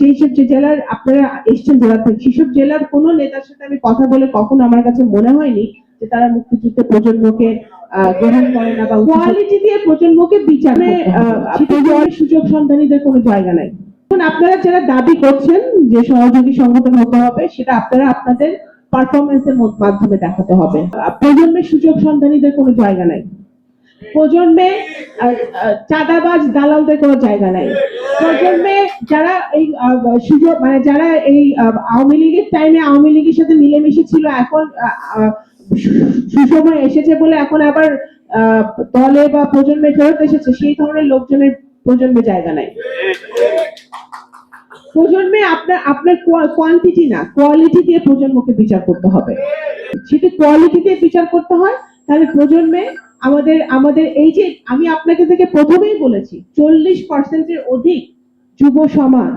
যেসব যে জেলার আপনারা এসছেন জেলা থেকে সেসব জেলার কোনো নেতার সাথে আমি কথা বলে কখনো আমার কাছে মনে হয়নি যে তারা মুক্তিযুদ্ধের প্রজন্মকে গ্রহণ করে না বা কোয়ালিটি দিয়ে প্রজন্মকে বিচারে সুযোগ সন্ধানীদের কোনো জায়গা নাই। এখন আপনারা যারা দাবি করছেন যে সহযোগী সংগঠন হতে হবে সেটা আপনারা আপনাদের পারফরমেন্সের মাধ্যমে দেখাতে হবে। প্রজন্মের সুযোগ সন্ধানীদের কোনো জায়গা নাই। প্রজন্মে চাঁদাবাজ দালালদের কোনো জায়গা নাই। প্রজন্মে যারা এই সুযোগ মানে যারা এই আওয়ামী লীগের টাইমে আওয়ামী লীগের সাথে মিলেমিশে ছিল, এখন সুসময় এসেছে বলে এখন আবার দলে বা প্রজন্মে ফেরত এসেছে, সেই ধরনের লোকজনের প্রজন্মে জায়গা নাই। প্রজন্মে আপনার আপনার কোয়ান্টিটি না কোয়ালিটি দিয়ে প্রজন্মকে বিচার করতে হবে। সেটা কোয়ালিটি দিয়ে বিচার করতে হয়, তাহলে প্রজন্মে আমাদের আমাদের এই যে আমি আপনাকে থেকে প্রথমেই বলেছি, চল্লিশ পার্সেন্টের অধিক যুব সমাজ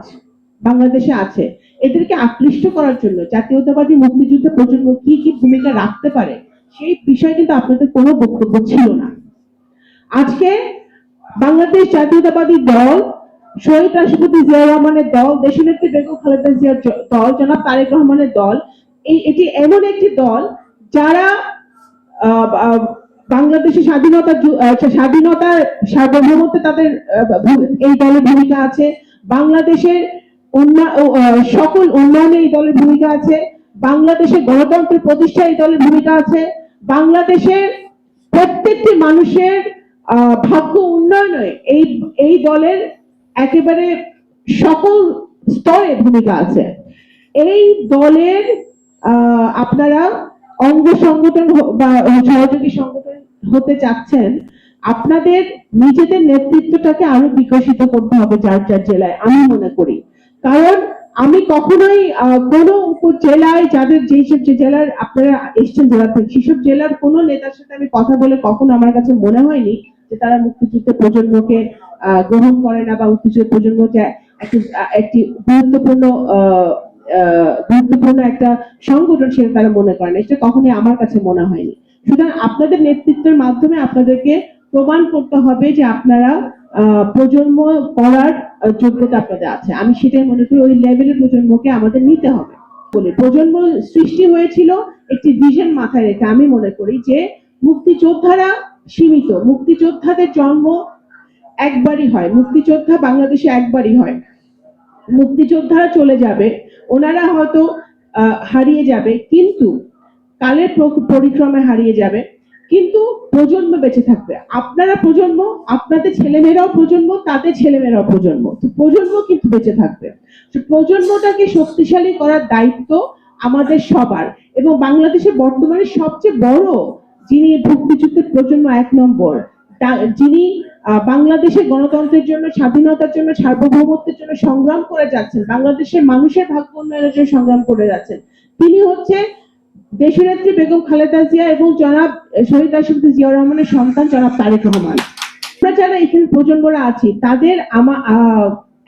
বাংলাদেশে আছে। এদেরকে আকৃষ্ট করার জন্য জাতীয়তাবাদী মুক্তিযুদ্ধ প্রজন্ম কি কি ভূমিকা রাখতে পারে, সেই বিষয়ে কিন্তু আপনাদের কোনো বক্তব্য ছিল না। আজকে বাংলাদেশ জাতীয়তাবাদী দল, শহীদ রাষ্ট্রপতি জিয়া রহমানের দল দেশনেত্রী বেগম খালেদা জিয়ার দল, জনাব তারেক রহমানের দল, এই, এটি এমন একটি দল যারা বাংলাদেশের স্বাধীনতা স্বাধীনতার সার্বভৌমত্বে তাদের এই দলের ভূমিকা আছে। বাংলাদেশের সকল উন্নয়নে এই দলের ভূমিকা আছে। বাংলাদেশের গণতন্ত্রের প্রতিষ্ঠায় এই দলের ভূমিকা আছে। বাংলাদেশের প্রত্যেকটি মানুষের ভাগ্য উন্নয়নে এই এই দলের একেবারে সকল স্তরে ভূমিকা আছে। এই দলের আপনারা অঙ্গ সংগঠন বা সহযোগী সংগঠন হতে চাচ্ছেন, আপনাদের নিজেদের নেতৃত্বটাকে আরও বিকশিত করতে হবে যার যার জেলায়, আমি মনে করি। কারণ আমি কখনোই কোনো উপজেলায় যাদের যেসব যে জেলার আপনারা এসছেন জেলা থেকে, সেসব জেলার কোনো নেতার সাথে আমি কথা বলে কখনো আমার কাছে মনে হয়নি যে তারা মুক্তিযুদ্ধ প্রজন্মকে গ্রহণ করে না বা মুক্তিযুদ্ধ প্রজন্মকে একটি একটি গুরুত্বপূর্ণ গুরুত্বপূর্ণ একটা সংগঠন সেটা তারা মনে করে না। এটা কখনোই আমার কাছে মনে হয়নি। সুতরাং আপনাদের নেতৃত্বের মাধ্যমে আপনাদেরকে প্রমাণ করতে হবে যে আপনারা প্রজন্ম করার যোগ্যতা আপনাদের আছে। আমি সেটাই মনে করি, ওই লেভেলের প্রজন্মকে আমাদের নিতে হবে বলে। প্রজন্ম সৃষ্টি হয়েছিল একটি ভিশন মাথায় রেখে। আমি মনে করি যে মুক্তিযোদ্ধারা সীমিত। মুক্তিযোদ্ধাদের জন্ম একবারই হয়। মুক্তিযোদ্ধা বাংলাদেশে একবারই হয়। মুক্তিযোদ্ধারা চলে যাবে। ওনারা হয়তো হারিয়ে যাবে। কিন্তু কালের প্র- পরিক্রমে হারিয়ে যাবে। কিন্তু প্রজন্ম বেঁচে থাকবে। আপনারা প্রজন্ম, আপনাদের ছেলেমেয়েরাও প্রজন্ম, তাদের ছেলেমেয়েরাও প্রজন্ম। প্রজন্ম কিন্তু বেঁচে থাকবে। প্রজন্মটাকে শক্তিশালী করার দায়িত্ব আমাদের সবার। এবং বাংলাদেশে বর্তমানে সবচেয়ে বড় যিনি মুক্তিযুদ্ধের প্রজন্ম এক নম্বর যিনি বাংলাদেশের গণতন্ত্রের জন্য, স্বাধীনতার জন্য, সার্বভৌমত্বের জন্য সংগ্রাম করে যাচ্ছেন, বাংলাদেশের মানুষের ভাগ্য উন্নয়নের জন্য সংগ্রাম করে যাচ্ছেন, তিনি হচ্ছে দেশনেত্রী বেগম খালেদা জিয়া এবং জনাব শহীদ রাষ্ট্রপতি জিয়া রহমানের সন্তান জনাব তারেক রহমান। আমরা যারা এখানে প্রজন্মরা আছি, তাদের আমা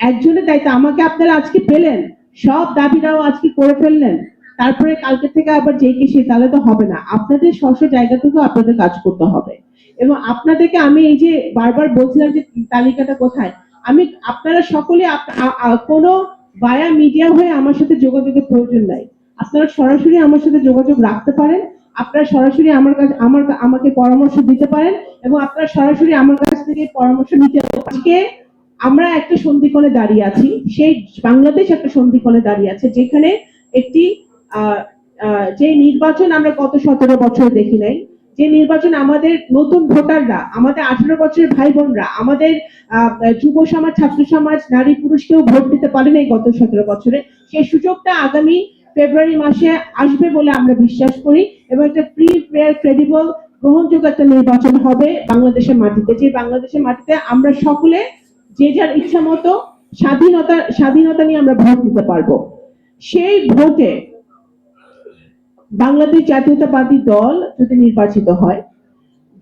একজনের দায়িত্ব, আমাকে আপনারা আজকে পেলেন, সব দাবিটাও আজকে করে ফেললেন, তারপরে কালকে থেকে আবার যে কে সে, তাহলে তো হবে না। আপনাদের স্বস্ব জায়গা থেকেও আপনাদের কাজ করতে হবে। এবং আপনাদেরকে আমি এই যে বারবার বলছিলাম যে তালিকাটা কোথায়, আমি, আপনারা সকলে কোনো বায়া মিডিয়া হয়ে আমার সাথে যোগাযোগের প্রয়োজন নাই। আপনারা সরাসরি আমার সাথে যোগাযোগ রাখতে পারেন, আপনারা সরাসরি আমার কাছে, আমার আমাকে পরামর্শ দিতে পারেন এবং আপনারা সরাসরি আমার কাছ থেকে পরামর্শ নিতে আজকে আমরা একটা সন্ধিকোণে দাঁড়িয়ে আছি, সেই বাংলাদেশ একটা সন্ধিকোণে দাঁড়িয়ে আছে, যেখানে একটি যে নির্বাচন আমরা গত সতেরো বছর দেখি নাই, যে নির্বাচন আমাদের নতুন ভোটাররা, আমাদের আঠারো বছরের ভাই বোনরা আমাদের যুব সমাজ, ছাত্র সমাজ, নারী পুরুষকেও ভোট দিতে পারে নাই গত সতেরো বছরে। সেই সুযোগটা আগামী ফেব্রুয়ারি মাসে আসবে বলে আমরা বিশ্বাস করি এবং একটা প্রি ফেয়ার ক্রেডিবল গ্রহণযোগ্য একটা নির্বাচন হবে বাংলাদেশের মাটিতে। যে বাংলাদেশের মাটিতে আমরা সকলে যে যার ইচ্ছা মতো স্বাধীনতা স্বাধীনতা নিয়ে আমরা ভোট দিতে পারব। সেই ভোটে বাংলাদেশ জাতীয়তাবাদী দল যদি নির্বাচিত হয়,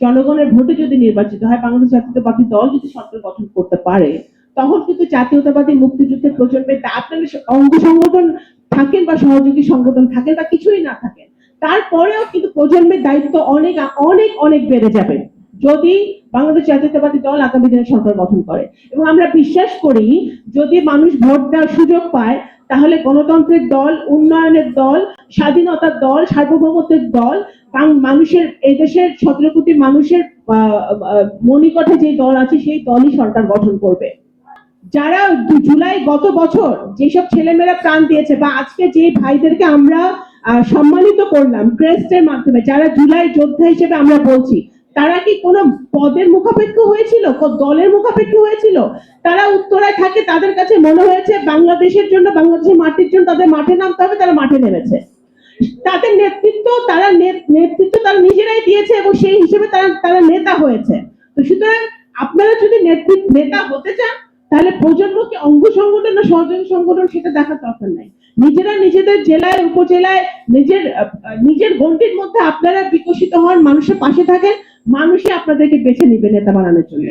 জনগণের ভোটে যদি নির্বাচিত হয়, বাংলাদেশ জাতীয়তাবাদী দল যদি সরকার গঠন করতে পারে, তখন কিন্তু জাতীয়তাবাদী মুক্তিযুদ্ধের প্রজন্মের তা- আপনাদের অঙ্গ সংগঠন থাকেন বা সহযোগী সংগঠন থাকেন বা কিছুই না থাকেন, তারপরেও কিন্তু প্রজন্মের দায়িত্ব অনেক অনেক অনেক বেড়ে যাবে যদি বাংলাদেশ জাতীয়তাবাদী দল আগামী দিনে সরকার গঠন করে। এবং আমরা বিশ্বাস করি, যদি মানুষ ভোট দেওয়ার সুযোগ পায়, তাহলে গণতন্ত্রের দল, উন্নয়নের দল, স্বাধীনতার দল, সার্বভৌমত্বের দল মানুষের, এই দেশের সতেরো কোটি মানুষের মণিকঠে যে দল আছে, সেই দলই সরকার গঠন করবে। যারা জুলাই গত বছর যেসব ছেলেমেয়েরা প্রাণ দিয়েছে বা আজকে যে ভাইদেরকে আমরা সম্মানিত করলাম ক্রেস্টের মাধ্যমে, যারা জুলাই যোদ্ধা হিসেবে আমরা বলছি, তারা কি কোনো পদের মুখাপেক্ষ হয়েছিল? দলের মুখাপেক্ষ হয়েছিল? তারা উত্তরায় থাকে, তাদের কাছে মনে হয়েছে বাংলাদেশের জন্য, বাংলাদেশের মাটির জন্য তাদের মাঠে নামতে হবে, তারা মাঠে নেমেছে। তাদের নেতৃত্ব, তারা নেতৃত্ব তারা নিজেরাই দিয়েছে এবং সেই হিসেবে তারা তারা নেতা হয়েছে। তো সুতরাং আপনারা যদি নেতৃত্ব নেতা হতে চান সংগঠন না সংগঠন সেটা দেখার দরকার নাই। নিজেরা নিজেদের জেলায়, উপজেলায় নিজের নিজের গণ্ডির মধ্যে আপনারা বিকশিত হন মানুষের পাশে থাকেন, মানুষই আপনাদেরকে বেছে নিবে নেতা বানানোর জন্য।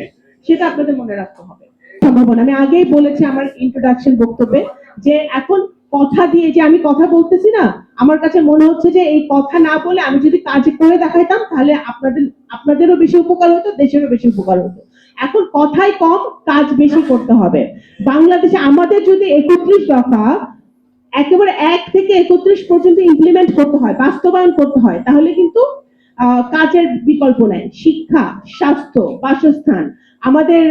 সেটা আপনাদের মনে রাখতে হবে। সম্ভাবনা। আমি আগেই বলেছি আমার ইন্ট্রোডাকশন বক্তব্যে যে এখন কথা দিয়ে যে আমি কথা বলতেছি না, আমার কাছে মনে হচ্ছে যে এই কথা না বলে আমি যদি কাজ করে দেখাইতাম, তাহলে আপনাদের, আপনাদেরও বেশি উপকার হতো, দেশেরও বেশি উপকার হতো। এখন কথাই কম, কাজ বেশি করতে হবে। বাংলাদেশে আমাদের যদি একত্রিশ দফা, একেবারে এক থেকে একত্রিশ পর্যন্ত ইমপ্লিমেন্ট করতে হয়, বাস্তবায়ন করতে হয়, তাহলে কিন্তু কাজের বিকল্প নাই। শিক্ষা, স্বাস্থ্য, বাসস্থান, আমাদের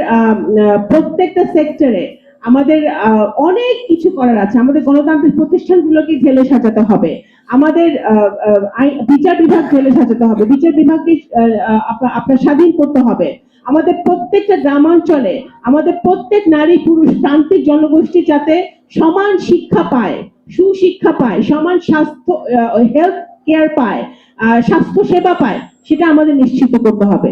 প্রত্যেকটা সেক্টরে আমাদের অনেক কিছু করার আছে। আমাদের গণতান্ত্রিক প্রতিষ্ঠানগুলোকে ঢেলে সাজাতে হবে। আমাদের বিচার বিভাগ ঢেলে সাজাতে হবে। বিচার বিভাগকে আপনার স্বাধীন করতে হবে। আমাদের প্রত্যেকটা গ্রামাঞ্চলে আমাদের প্রত্যেক নারী পুরুষ প্রান্তিক জনগোষ্ঠী যাতে সমান শিক্ষা পায়, সুশিক্ষা পায়, সমান স্বাস্থ্য হেলথ কেয়ার পায় স্বাস্থ্য সেবা পায়, সেটা আমাদের নিশ্চিত করতে হবে।